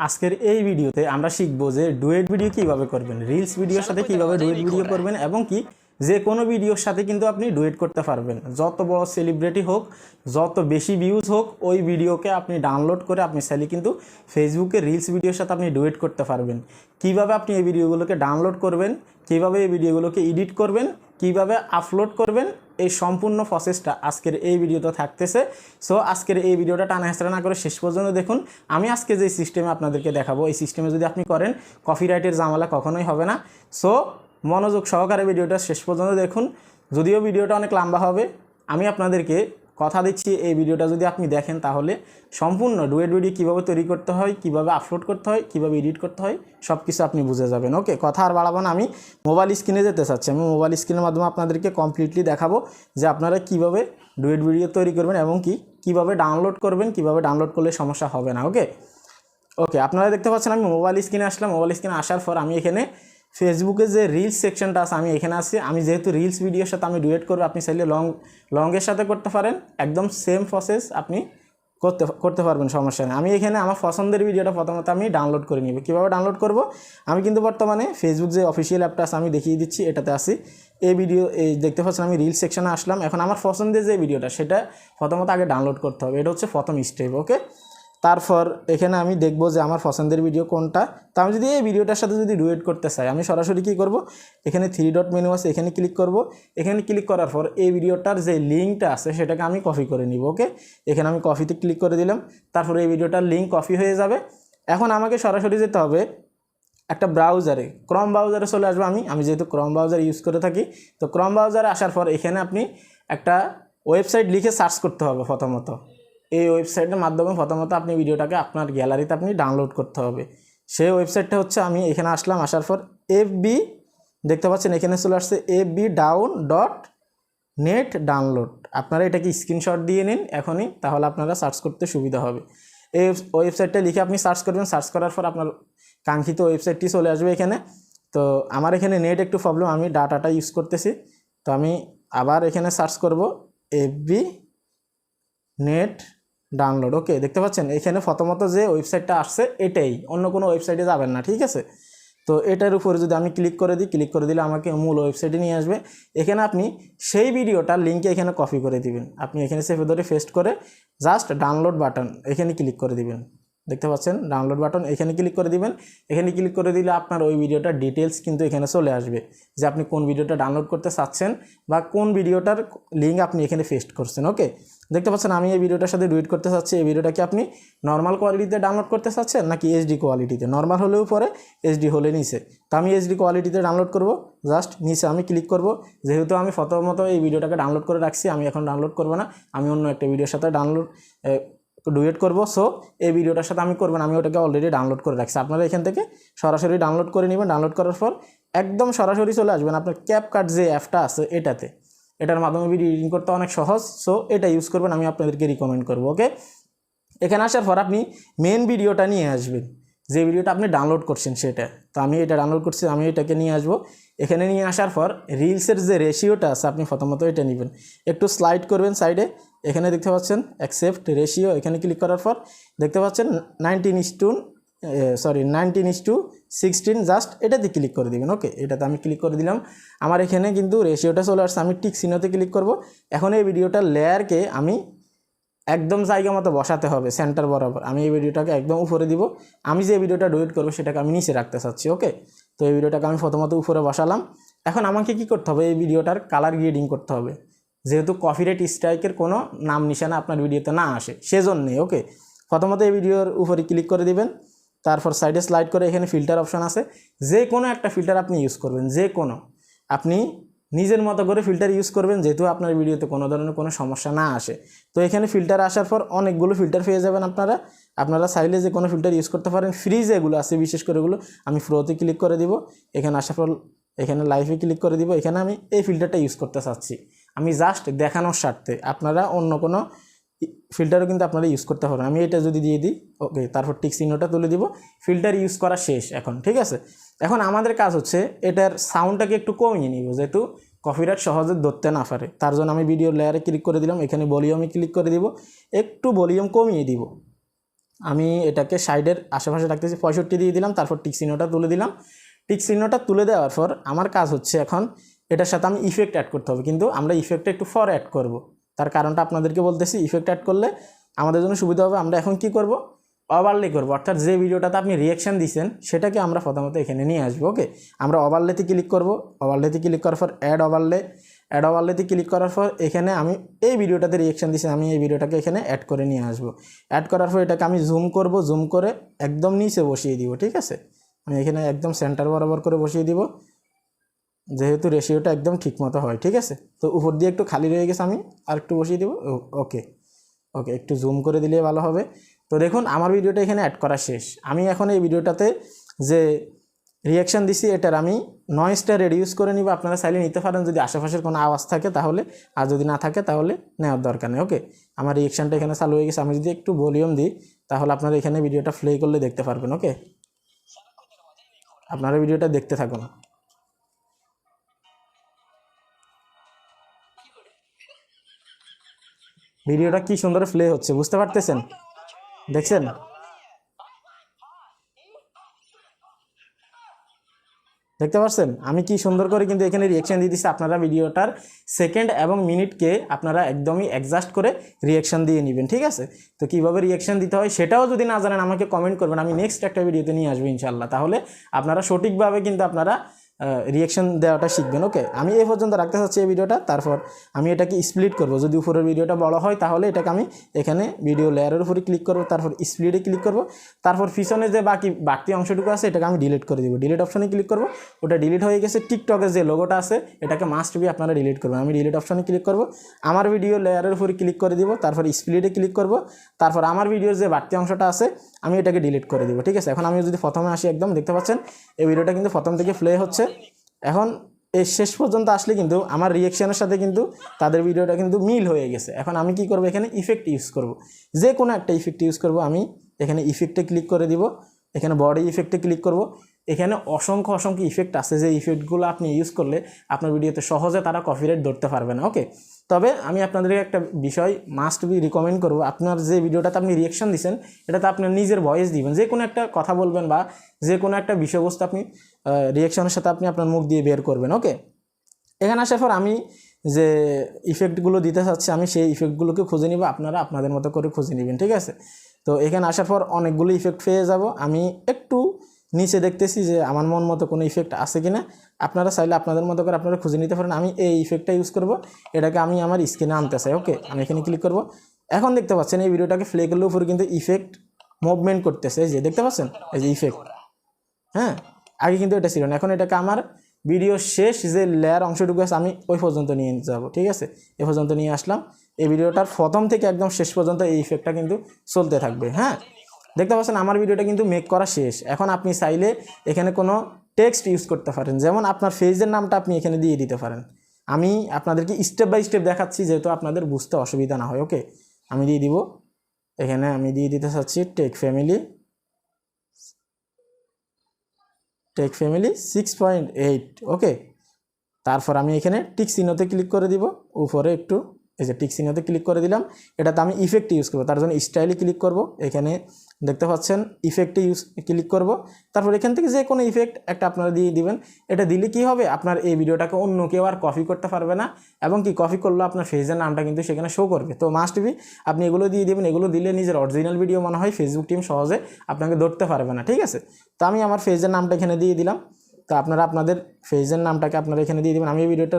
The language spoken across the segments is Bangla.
আজকের এই ভিডিওতে আমরা শিখব যে ডুয়েট ভিডিও কীভাবে করবেন রিলস ভিডিওর সাথে কীভাবে ডুয়েট ভিডিও করবেন এবং কি যে কোনো ভিডিওর সাথে কিন্তু আপনি ডুয়েট করতে পারবেন। যত বড় সেলিব্রিটি হোক যত বেশি ভিউজ হোক ওই ভিডিওকে আপনি ডাউনলোড করে আপনি চাইলে কিন্তু ফেসবুকে রিলস ভিডিওর সাথে আপনি ডুয়েট করতে পারবেন। কীভাবে আপনি এই ভিডিওগুলোকে ডাউনলোড করবেন কীভাবে এই ভিডিওগুলোকে এডিট করবেন কীভাবে আপলোড করবেন এই সম্পূর্ণ প্রসেসটা আজকের এই ভিডিওতে থাকতেছে। সো আজকের এই ভিডিওটা টানা হেঁচড়া না করে শেষ পর্যন্ত দেখুন। আমি আজকে যে সিস্টেমে আপনাদেরকে দেখাবো, এই সিস্টেমে যদি আপনি করেন কপিরাইটের জামালা কখনোই হবে না। সো মনোযোগ সহকারে ভিডিওটা শেষ পর্যন্ত দেখুন। যদিও ভিডিওটা অনেক লম্বা হবে, আমি আপনাদেরকে কথা দিচ্ছি, এই ভিডিওটা যদি আপনি দেখেন তাহলে সম্পূর্ণ ডুয়েট ভিডিও কীভাবে তৈরি করতে হয়, কীভাবে আপলোড করতে হয়, কীভাবে এডিট করতে হয় সব কিছু আপনি বুঝে যাবেন। ওকে, কথা আর বাড়াবো না, আমি মোবাইল স্ক্রিনে যেতে চাচ্ছি। আমি মোবাইল স্ক্রিনের মাধ্যমে আপনাদেরকে কমপ্লিটলি দেখাবো যে আপনারা কীভাবে ডুয়েট ভিডিও তৈরি করবেন এবং কি, কীভাবে ডাউনলোড করবেন, কীভাবে ডাউনলোড করলে সমস্যা হবে না। ওকে? ওকে, আপনারা দেখতে পাচ্ছেন আমি মোবাইল স্ক্রিনে আসলাম। মোবাইল স্ক্রিনে আসার পর আমি এখানে ফেসবুকে যে রিলস সেকশনটা আছে, আমি এখানে আছি। আমি যেহেতু রিলস ভিডিওর সাথে আমি ডুয়েট করব, আপনি চাইলে লং লংয়ের সাথে করতে পারেন। একদম সেম প্রসেস আপনি করতে করতে পারবেন, সমস্যা নেই। আমি এখানে আমার পছন্দের ভিডিওটা প্রথমত আমি ডাউনলোড করে নিব। কীভাবে ডাউনলোড করব? আমি কিন্তু বর্তমানে ফেসবুক যে অফিসিয়াল অ্যাপটা আছে, আমি দেখিয়ে দিচ্ছি, এটাতে আসি এই ভিডিও এই দেখতে পাচ্ছেন, আমি রিলস সেকশনে আসলাম। এখন আমার পছন্দের যে ভিডিওটা সেটা প্রথমত আগে ডাউনলোড করতে হবে। এটা হচ্ছে প্রথম স্টেপ ওকে তারপর এখানে আমি দেখব যে আমার পছন্দের ভিডিও কোনটা। তা আমি যদি এই ভিডিওটার সাথে যদি ডুয়েট করতে চাই, আমি সরাসরি কী করব? এখানে থ্রি ডট মেনু আছে, এখানে ক্লিক করব। এখানে ক্লিক করার পর এই ভিডিওটার যে লিঙ্কটা আছে, সেটাকে আমি কপি করে নিব ওকে এখানে আমি কপিতে ক্লিক করে দিলাম, তারপরে এই ভিডিওটার লিঙ্ক কপি হয়ে যাবে। এখন আমাকে সরাসরি যেতে হবে একটা ব্রাউজারে ক্রম ব্রাউজারে চলে আসব আমি। আমি যেহেতু ক্রম ব্রাউজার ইউজ করে থাকি, তো ক্রম ব্রাউজারে আসার পর এখানে আপনি একটা ওয়েবসাইট লিখে সার্চ করতে হবে প্রথমত। এই ওয়েবসাইটের মাধ্যমে প্রথমত আপনি ভিডিওটাকে আপনার গ্যালারিতে আপনি ডাউনলোড করতে হবে। সেই ওয়েবসাইটটা হচ্ছে আমি এখানে আসলাম, আসার পর এফ বি দেখতে পাচ্ছেন, এখানে চলে আসছে F B down dot net download আপনারা এটাকে স্ক্রিনশট দিয়ে নিন এখনই, তাহলে আপনারা সার্চ করতে সুবিধা হবে। এই ওয়েবসাইটটা লিখে আপনি সার্চ করবেন সার্চ করার পর আপনার কাঙ্ক্ষিত ওয়েবসাইটটি চলে আসবে এখানে। তো আমার এখানে নেট একটু প্রবলেম আমি ডাটাটা ইউজ করতেছি। তো আমি আবার এখানে সার্চ করব এফবি নেট ডাউনলোড ওকে দেখতে পাচ্ছেন? এখানে প্রথমত যে ওয়েবসাইটটা আসছে, এটাই। অন্য কোনো ওয়েবসাইটে যাবেন না, ঠিক আছে? তো এটার উপরে যদি আমি ক্লিক করে দিই ক্লিক করে দিলে আমাকে মূল ওয়েবসাইটে নিয়ে আসবে। এখানে আপনি সেই ভিডিওটার লিঙ্কে এখানে কপি করে দিবেন। আপনি এখানে সেফে ধরে ফেস্ট করে জাস্ট ডাউনলোড বাটন এখানে ক্লিক করে দিবেন। দেখতে পাচ্ছেন? ডাউনলোড বাটন এখানে ক্লিক করে দিবেন। এখানে ক্লিক করে দিলে আপনার ওই ভিডিওটার ডিটেলস কিন্তু এখানে চলে আসবে। যে আপনি কোন ভিডিওটা ডাউনলোড করতে চাচ্ছেন বা কোন ভিডিওটার লিঙ্ক আপনি এখানে পেস্ট করছেন ওকে দেখতে পাচ্ছেন, আমি এই ভিডিওটার সাথে ডুইট করতে চাচ্ছি। এই ভিডিওটা কি আপনি নর্মাল কোয়ালিটিতে ডাউনলোড করতে চাচ্ছেন নাকি এইচডি কোয়ালিটিতে নর্মাল হলেও পরে এইচডি হলে নিচে। তো আমি এইচডি কোয়ালিটিতে ডাউনলোড করব জাস্ট নিচে আমি ক্লিক করব। যেহেতু আমি প্রথমত এই ভিডিওটাকে ডাউনলোড করে রাখছি, আমি এখন ডাউনলোড করব না। আমি অন্য একটা ভিডিওর সাথে ডাউনলোড ডুয়েট করব। সো এই ভিডিওটার সাথে আমি করবেন আমি ওটাকে অলরেডি ডাউনলোড করে রাখছি। আপনারা এখান থেকে সরাসরি ডাউনলোড করে নেবেন। ডাউনলোড করার পর একদম সরাসরি চলে আসবেন আপনার ক্যাপকাট যে অ্যাপটা আছে এটাতে। এটার মাধ্যমে ভিডিও এডিটিং করতে অনেক সহজ। সো এটা ইউজ করবেন, আমি আপনাদেরকে রিকমেন্ড করব ওকে এখানে আসার পর আপনি মেন ভিডিওটা নিয়ে আসবেন। যে ভিডিওটা আপনি ডাউনলোড করছেন সেটা। তো আমি এটা ডাউনলোড করছি, আমি এটাকে নিয়ে আসব। এখানে নিয়ে আসার পর রিলসের যে রেশিওটা আছে, আপনি প্রথমত এটা নেবেন। একটু স্লাইড করবেন সাইডে এখানে দেখতে পাচ্ছেন অ্যাকসেপ্ট রেশিও এখানে ক্লিক করার পর দেখতে পাচ্ছেন nineteen is to sorry nineteen is to sixteen just এটাতে ক্লিক করে দিবেন ওকে এটাতে আমি ক্লিক করে দিলাম। আমার এখানে কিন্তু রেশিওটা চলে আসছে, আমি টিক সিনোতে ক্লিক করব। এখন এই ভিডিওটার লেয়ারকে আমি একদম জায়গা মতো বসাতে হবে সেন্টার বরাবর। আমি এই ভিডিওটাকে একদম উপরে দিব। আমি যে ভিডিওটা ডুয়েট করব, সেটাকে আমি নিচে রাখতে চাচ্ছি ওকে তো এই ভিডিওটাকে আমি প্রথমত উপরে বসালাম। এখন আমাকে কি করতে হবে? এই ভিডিওটার কালার গ্রেডিং করতে হবে। যেহেতু কপিরাইট স্ট্রাইকের কোনো নাম নিশানা আপনার ভিডিওতে না আসে, সেজন্যই ওকে প্রথমত এই ভিডিওর উপরে ক্লিক করে দিবেন, তারপর সাইডে স্লাইড করে এখানে ফিল্টার অপশান আছে। যে কোনো একটা ফিল্টার আপনি ইউজ করবেন, যে কোনো। আপনি নিজের মতো করে ফিল্টার ইউজ করবেন, যেহেতু আপনার ভিডিওতে কোনো ধরনের কোনো সমস্যা না আসে। তো এখানে ফিল্টার আসার পর অনেকগুলো ফিল্টার পেয়ে যাবেন আপনারা। আপনারা চাইলে যে কোনো ফিল্টার ইউজ করতে পারেন। ফ্রি যেগুলো আছে, বিশেষ করে এগুলো আমি ফ্রোতে ক্লিক করে দিব। এখানে আসার পর, এখানে লাইভে ক্লিক করে দিব। এখানে আমি এই ফিল্টারটা ইউজ করতে চাচ্ছি। আমি জাস্ট দেখানোর স্বার্থে আপনারা অন্য কোনো ফিল্টারও কিন্তু আপনারা ইউজ করতে পারবেন। আমি এটা যদি দিয়ে দিই ওকে তারপর টিক চিহ্নটা তুলে দিব। ফিল্টার ইউজ করা শেষ এখন, ঠিক আছে? এখন আমাদের কাজ হচ্ছে এটার সাউন্ডটাকে একটু কমিয়ে নিব, যেহেতু কপিরাইট সহজে ধরতে না পারে। তার জন্য আমি ভিডিও লেয়ারে ক্লিক করে দিলাম, এখানে ভলিউমে ক্লিক করে দিব। একটু ভলিউম কমিয়ে দিব। আমি এটাকে সাইডের আশেপাশে রাখতেছি, পঁয়ষট্টি দিয়ে দিলাম, তারপর টিক চিহ্নটা তুলে দিলাম। টিক চিহ্নটা তুলে দেওয়ার পর আমার কাজ হচ্ছে এখন এটার সাথে আমি ইফেক্ট অ্যাড করতে হবে। কিন্তু আমরা ইফেক্টটা একটু ফর অ্যাড করব। তার কারণটা আপনাদেরকে বলতেছি ইফেক্ট অ্যাড করলে আমাদের জন্য সুবিধা হবে। আমরা এখন কি করব? ওভারলে করব। অর্থাৎ যে ভিডিওটাতে আপনি রিয়াকশান দিয়েছেন সেটাকে আমরা প্রথমত এখানে নিয়ে আসব ওকে আমরা ওভারলেতে ক্লিক করব। ওভারলেতে ক্লিক করার পর অ্যাড ওভারলে অ্যাড ওভারলেতে ক্লিক করার পর এখানে আমি এই ভিডিওটাতে রিয়াকশান দিয়েছি আমি এই ভিডিওটাকে এখানে অ্যাড করে নিয়ে আসব। অ্যাড করার পর এটাকে আমি জুম করব। জুম করে একদম নিচে বসিয়ে দিব, ঠিক আছে? আমি এখানে একদম সেন্টার বরাবর করে বসিয়ে দিব। যেহেতু রেশিওটা একদম ঠিক মতো হয়, ঠিক আছে? তো উপর দিয়ে একটু খালি রয়ে গেছে আমি, আর একটু বসিয়ে দিব। ওকে ওকে, একটু জুম করে দিলে ভালো হবে। তো দেখুন, আমার ভিডিওটা এখানে অ্যাড করা শেষ। আমি এখন এই ভিডিওটাতে যে রিয়াকশান দিছি, এটার আমি নয়েজটা রেডিউস করে নিব। আপনারা চাইলে নিতে পারেন, যদি আশেপাশের কোনো আওয়াজ থাকে তাহলে, আর যদি না থাকে তাহলে নেওয়ার দরকার নেই, ওকে? আমার রিয়াকশানটা এখানে চালু হয়ে গেছে। আমি যদি একটু ভলিউম দিই, তাহলে আপনারা এখানে ভিডিওটা প্লে করলে দেখতে পারবেন, ওকে? আপনারা ভিডিওটা দেখতে থাকুন। ভিডিওটা কি সুন্দর প্লে হচ্ছে, বুঝতে পারতেছেন? দেখছেন? দেখতে পাচ্ছেন আমি কি সুন্দর করে কিন্তু এখানে রিয়েকশন দিয়ে দিচ্ছি আপনারা ভিডিওটার সেকেন্ড এবং মিনিটকে আপনারা একদমই অ্যাডজাস্ট করে রিয়েকশন দিয়ে নেবেন, ঠিক আছে? তো কীভাবে রিয়েকশন দিতে হয় সেটাও যদি না জানেন আমাকে কমেন্ট করবেন, আমি নেক্সট একটা ভিডিওতে নিয়ে আসব ইনশাল্লাহ তাহলে আপনারা সঠিকভাবে কিন্তু আপনারা রিয়েকশন দেওয়াটা শিখবেন ওকে আমি এই পর্যন্ত রাখতে চাচ্ছি এই ভিডিওটা, তারপর আমি এটাকে স্প্লিট করব। যদি উপরের ভিডিওটা বড় হয়, তাহলে এটাকে আমি এখানে ভিডিও লেয়ারের উপরে ক্লিক করব, তারপর স্প্লিটে ক্লিক করব, তারপর পিছনে যে বাকি, বাড়তি অংশটুকু আছে, এটাকে আমি ডিলিট করে দিব। ডিলিট অপশনে ক্লিক করব, ওটা ডিলিট হয়ে গেছে টিকটকের যে লোগোটা আছে, এটাকে মাস্ট বি আপনারা ডিলিট করবেন। আমি ডিলিট অপশনে ক্লিক করব, আমার ভিডিও লেয়ারের উপরে ক্লিক করে দিব, তারপর স্প্লিটে ক্লিক করব, তারপর আমার ভিডিওর যে বাড়তি অংশটা আছে, আমি এটাকে ডিলিট করে দিব। ঠিক আছে? এখন আমি যদি প্রথমে আসি একদম, দেখতে পাচ্ছেন? এই ভিডিওটা কিন্তু প্রথম থেকে প্লে হচ্ছে। এখন এই শেষ পর্যন্ত আসলে কিন্তু আমার রিয়েকশনের সাথে কিন্তু তাদের ভিডিওটা কিন্তু মিল হয়ে গেছে। এখন আমি কি করব? এখানে ইফেক্ট ইউজ করব। যে কোনো একটা ইফেক্ট ইউজ করব। আমি এখানে ইফেক্টে ক্লিক করে দিব। এখানে বডি ইফেক্টে ক্লিক করব। এখানে অসংখ্য অসংখ্য ইফেক্ট আছে। যে ইফেক্টগুলো আপনি ইউজ করলে আপনার ভিডিওতে সহজে তারা কপিরাইট ধরতে পারবে না ওকে তবে আমি আপনাদেরকে একটা বিষয় মাস্ট বি রিকমেন্ড করব। আপনার যে ভিডিওটাতে আপনি রিয়েকশন দিচ্ছেন এটাতে আপনার নিজের ভয়েস দিবেন। যে কোনো একটা কথা বলবেন বা যে কোনো একটা বিষয়বস্তু আপনি রিয়েকশনের সাথে আপনি আপনার মুখ দিয়ে বের করবেন ওকে এখানে আসার পর আমি যে ইফেক্টগুলো দিতে চাচ্ছি, আমি সেই ইফেক্টগুলোকে খুঁজে নিব। আপনারা আপনাদের মতো করে খুঁজে নেবেন, ঠিক আছে? তো এখানে আসার পর অনেকগুলো ইফেক্ট পেয়ে যাব। আমি একটু নিচে দেখতেছি যে আমার মন মতো কোনো ইফেক্ট আছে কি না আপনারা চাইলে আপনাদের মতো করে আপনারা খুঁজে নিতে পারেন। আমি এই ইফেক্টটা ইউজ করব। এটাকে আমি আমার স্ক্রিনে আনতে চাই ওকে আমি এখানে ক্লিক করব। এখন দেখতে পাচ্ছেন এই ভিডিওটাকে ফ্লে করলে উপরে কিন্তু ইফেক্ট মুভমেন্ট করতেছে। এই যে দেখতে পাচ্ছেন? এই যে ইফেক্ট হ্যাঁ? আগে কিন্তু এটা ছিল না। এখন এটাকে আমার ভিডিও শেষ যে লেয়ার অংশটুকু আছে, আমি ওই পর্যন্ত নিয়ে যাব, ঠিক আছে? এ পর্যন্ত নিয়ে আসলাম। এই ভিডিওটার প্রথম থেকে একদম শেষ পর্যন্ত এই ইফেক্টটা কিন্তু চলতে থাকবে হ্যাঁ? দেখতে পাচ্ছেন আমার ভিডিওটা কিন্তু মেক করা শেষ। এখন আপনি চাইলে এখানে কোনো টেক্সট ইউজ করতে পারেন। যেমন আপনার ফেজের নামটা আপনি এখানে দিয়ে দিতে পারেন। আমি আপনাদেরকে স্টেপ বাই স্টেপ দেখাচ্ছি যেহেতু আপনাদের বুঝতে অসুবিধা না হয় ওকে আমি দিয়ে দিব। এখানে আমি দিয়ে দিতে চাচ্ছি tech family tech family six point eight okay তারপর আমি এখানে টিক চিহ্নতে ক্লিক করে দিব। উপরে একটু এই যে টিক চিহ্নতে ক্লিক করে দিলাম, এটাতে আমি ইফেক্ট ইউজ করব। তার জন্য স্টাইলে ক্লিক করব। এখানে দেখতে পাচ্ছেন ইফেক্টে ইউজ ক্লিক করব। তারপর এখান থেকে যে কোনো ইফেক্ট একটা আপনারা দিয়ে দিবেন। এটা দিলে কি হবে? আপনার এই ভিডিওটাকে অন্য কেউ আর কপি করতে পারবে না। এবং কি কপি করলে আপনার ফেজের নামটা কিন্তু সেখানে শো করবে। তো মাস্ট বি আপনি এগুলো দিয়ে দেবেন। এগুলো দিলে নিজের অরিজিনাল ভিডিও মনে হয় ফেসবুক টিম সহজে আপনাকে ধরতে পারবে না। ঠিক আছে? তো আমি আমার ফেজের নামটা এখানে দিয়ে দিলাম। তো আপনারা আপনাদের ফেজের নামটাকে আপনারা এখানে দিয়ে দেবেন। আমি এই ভিডিওটা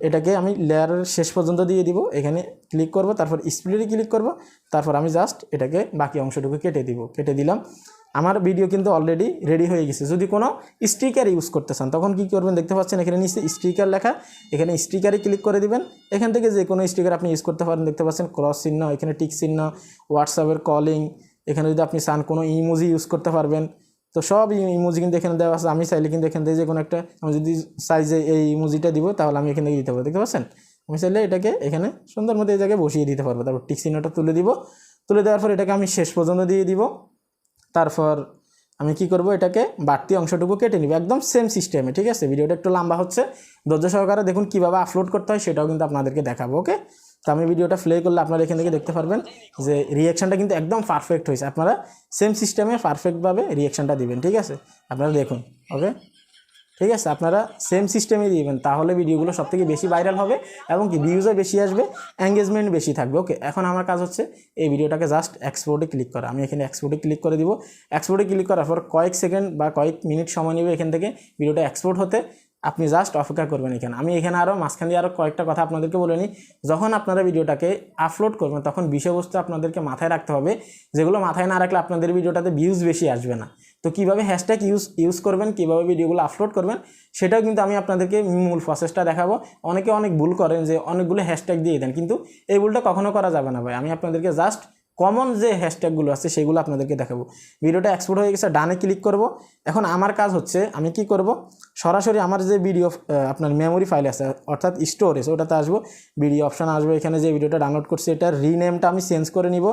এটাকে আমি লেয়ারের শেষ পর্যন্ত দিয়ে দিব। এখানে ক্লিক করব, তারপর স্প্লিটে ক্লিক করব, তারপর আমি জাস্ট এটাকে বাকি অংশটুকু কেটে দিব, কেটে দিলাম। আমার ভিডিও কিন্তু অলরেডি রেডি হয়ে গেছে। যদি কোনো স্টিকার ইউজ করতে চান, তখন কী করবেন দেখতে পাচ্ছেন, এখানে নিচে স্টিকার লেখা। এখানে স্টিকারে ক্লিক করে দিবেন। এখান থেকে যে কোনো স্টিকার আপনি ইউজ করতে পারেন, দেখতে পাচ্ছেন ক্রস চিহ্ন, এখানে টিক চিহ্ন হোয়াটসঅ্যাপের কলিং এখানে যদি আপনি চান কোনো ইমোজি ইউজ করতে পারবেন। তো সব ইমোজি কিন্তু এখানে দেওয়া আছে। আমি চাইলে কিন্তু এখান থেকে যে কোনো একটা, আমি যদি চাই যে এই ইমোজিটা দিব, তাহলে আমি এখান থেকে দিতে পারব। দেখতে পাচ্ছেন? আমি চাইলে এটাকে এখানে সুন্দর মতো এই জায়গায় বসিয়ে দিতে পারব। তারপর টিক চিহ্নটা তুলে দিব। তুলে দেওয়ার পর এটাকে আমি শেষ পর্যন্ত দিয়ে দিব। তারপর আমি কি করব? এটাকে বাড়তি অংশটুকু কেটে নিব। একদম সেম সিস্টেমে ঠিক আছে? ভিডিওটা একটু লম্বা হচ্ছে। ধৈর্য সহকারে দেখুন কীভাবে আপলোড করতে হয়, সেটাও কিন্তু আপনাদেরকে দেখাবো ওকে তো আমি ভিডিওটা প্লে করলে আপনারা এখান থেকে দেখতে পারবেন যে রিয়াকশানটা কিন্তু একদম পারফেক্ট হয়েছে। আপনারা সেম সিস্টেমে পারফেক্টভাবে রিয়াকশানটা দিবেন, ঠিক আছে? আপনারা দেখুন ওকে ঠিক আছে? আপনারা সেম সিস্টেমে দিবেন, তাহলে ভিডিওগুলো সব থেকে বেশি ভাইরাল হবে এবং কি ভিউজও বেশি আসবে এঙ্গেজমেন্ট বেশি থাকবে ওকে এখন আমার কাজ হচ্ছে এই ভিডিওটাকে জাস্ট এক্সপোর্টে ক্লিক করা। আমি এখানে এক্সপোর্টে ক্লিক করে দিব। এক্সপোর্টে ক্লিক করার পর কয়েক সেকেন্ড বা কয়েক মিনিট সময় নেবে এখান থেকে ভিডিওটা এক্সপোর্ট হতে। আপনি জাস্ট অপেক্ষা করবেন এখানে। আমি এখানে আরও মাঝখান দিয়ে আরও কয়েকটা কথা আপনাদেরকে বলে নিই। যখন আপনারা ভিডিওটাকে আপলোড করবেন, তখন বিষয়বস্তু আপনাদেরকে মাথায় রাখতে হবে, যেগুলো মাথায় না রাখলে আপনাদের ভিডিওটাতে ভিউজ বেশি আসবে না। তো কীভাবে হ্যাশট্যাগ ইউজ ইউজ করবেন, কীভাবে ভিডিওগুলো আপলোড করবেন, সেটাও কিন্তু আমি আপনাদেরকে মূল প্রসেসটা দেখাবো। অনেকে অনেক ভুল করেন যে অনেকগুলো হ্যাশট্যাগ দিয়ে দেন, কিন্তু এই ভুলটা কখনো করা যাবে না ভাই। আমি আপনাদেরকে জাস্ট কমন যে হ্যাশট্যাগুলো আছে সেগুলো আপনাদেরকে দেখাবো। ভিডিওটা এক্সপোর্ট হয়ে গেছে, ডানে ক্লিক করব। এখন আমার কাজ হচ্ছে, আমি কি করব? সরাসরি আমার যে ভিডিও আপনার মেমোরি ফাইল আছে, অর্থাৎ স্টোরেজ ওটাতে আসব। ভিডিও অপশান আসবে এখানে, যে ভিডিওটা ডাউনলোড করছি, এটার রিনেমটা আমি চেঞ্জ করে নিব।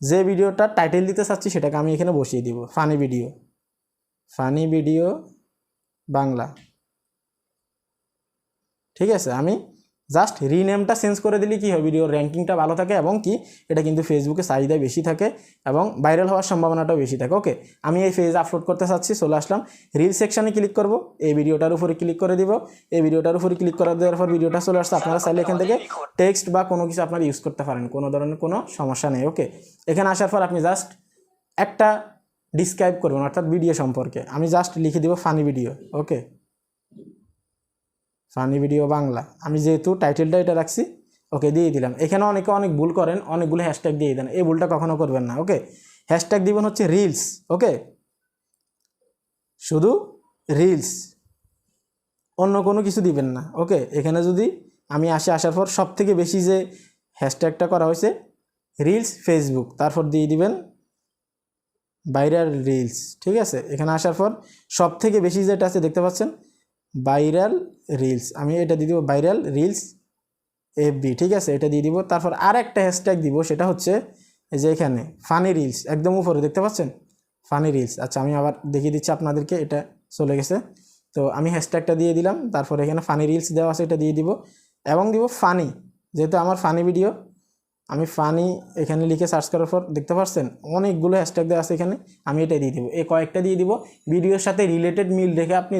যে ভিডিওটা টাইটেল দিতে চাচ্ছি, সেটাকে আমি এখানে বসিয়ে দিব। Funny video funny video Bangla. ঠিক আছে, আমি জাস্ট রিনেমটা চেঞ্জ করে দিলে কি হয়? ভিডিওর র্যাঙ্কিংটা ভালো থাকে এবং কি? এটা কিন্তু ফেসবুকে চাহিদা বেশি থাকে এবং ভাইরাল হওয়ার সম্ভাবনাটাও বেশি থাকে। ওকে আমি এই পেজ আপলোড করতে চাচ্ছি, চলে আসলাম। রিল সেকশানে ক্লিক করব। এই ভিডিওটার উপরে ক্লিক করে দিব। এই ভিডিওটার উপরে ক্লিক করে দেওয়ার পর ভিডিওটা চলে আসছে আপনারা চাইলে এখান থেকে টেক্সট বা কোনো কিছু আপনারা ইউজ করতে পারেন। কোনো ধরনের কোনো সমস্যা নেই। ওকে এখানে আসার পর আপনি জাস্ট একটা ডিসক্রাইব করবেন, অর্থাৎ ভিডিও সম্পর্কে। আমি জাস্ট লিখে দিব funny video okay funny video Bangla. আমি যেহেতু টাইটেলটা এটা রাখছি, ওকে দিয়ে দিলাম। এখানে অনেকে অনেক ভুল করেন, অনেকগুলো হ্যাশট্যাগ দিয়ে দেন। এই ভুলটা কখনো করবেন না, ওকে? হ্যাশট্যাগ দিবেন হচ্ছে রিলস ওকে? শুধু রিলস অন্য কোনো কিছু দিবেন না, ওকে? এখানে যদি আমি আসে, আসার পর সব থেকে বেশি যে হ্যাশট্যাগটা করা হয়েছে রিলস ফেসবুক তারপর দিয়ে দিবেন ভাইরাল রিলস ঠিক আছে? এখানে আসার পর সব থেকে বেশি যেটা আছে, দেখতে পাচ্ছেন? ভাইরাল রিলস আমি এটা দিয়ে দিব ভাইরাল রিলস এফবি ঠিক আছে? এটা দিয়ে দিব। তারপর আর একটা হ্যাশট্যাগ দিব, সেটা হচ্ছে এই যে এখানে ফানি রিলস একদম উপরে, দেখতে পাচ্ছেন? ফানি রিলস আচ্ছা আমি আবার দেখিয়ে দিচ্ছি আপনাদেরকে, এটা চলে গেছে। তো আমি হ্যাশট্যাগটা দিয়ে দিলাম, তারপর এখানে ফানি রিলস দেওয়া আছে, এটা দিয়ে দিব। এবং দিব ফানি যেহেতু আমার ফানি ভিডিও আমি ফানি এখানে লিখে সার্চ করার পর দেখতে পাচ্ছেন অনেকগুলো হ্যাশট্যাগ দেওয়া আছে এখানে, আমি এটা দিয়ে দিব। এই কয়েকটা দিয়ে দিব। ভিডিওর সাথে রিলেটেড মিল রেখে আপনি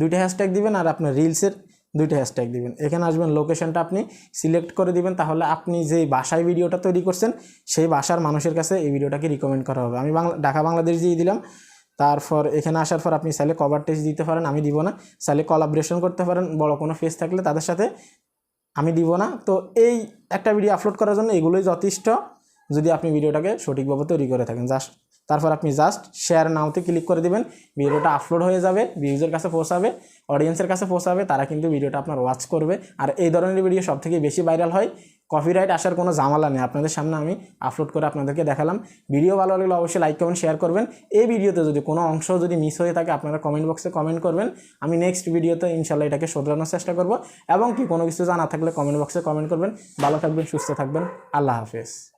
দুইটা হ্যাশট্যাগ দিবেন আর আপনার রিলসের দুইটা হ্যাশট্যাগ দিবেন। এখানে আসবেন লোকেশনটা আপনি সিলেক্ট করে দিবেন, তাহলে আপনি যেই বাসায় ভিডিওটা তৈরি করছেন, সেই বাসার মানুষের কাছে এই ভিডিওটাকে রিকমেন্ড করা হবে। আমি বাংলা ঢাকা, বাংলাদেশ দিয়ে দিলাম। তারপর এখানে আসার পর আপনি চাইলে কভার টেস্ট দিতে পারেন, আমি দিব না। চাইলে কলাবরেশন করতে পারেন, বড় কোনো ফেস থাকলে তাদের সাথে আমি দিব না। তো এই একটা ভিডিও আপলোড করার জন্য এগুলোই যথেষ্ট, যদি আপনি ভিডিওটাকে সঠিকভাবে তৈরি করে থাকেন। জাস্ট তারপর আপনি জাস্ট শেয়ার নাওতে ক্লিক করে দেবেন। ভিডিওটা আপলোড হয়ে যাবে ভিউজের কাছে পৌঁছাবে অডিয়েন্সের কাছে পৌঁছাবে, তারা কিন্তু ভিডিওটা আপনার ওয়াচ করবে। আর এই ধরনের ভিডিও সব থেকে বেশি ভাইরাল হয় কপিরাইট আসার কোনো জামালা নেই। আপনাদের সামনে আমি আপলোড করে আপনাদেরকে দেখালাম। ভিডিও ভালো লাগলে অবশ্যই লাইক কমেন্ট শেয়ার করবেন। এই ভিডিওতে যদি কোনো অংশ যদি মিস হয়ে থাকে, আপনারা কমেন্ট বক্সে কমেন্ট করবেন। আমি নেক্সট ভিডিওতে ইনশাল্লাহ এটাকে শোধরানোর চেষ্টা করব। এবং কি কোনো কিছু জানা থাকলে কমেন্ট বক্সে কমেন্ট করবেন। ভালো থাকবেন, সুস্থ থাকবেন। আল্লাহ হাফেজ।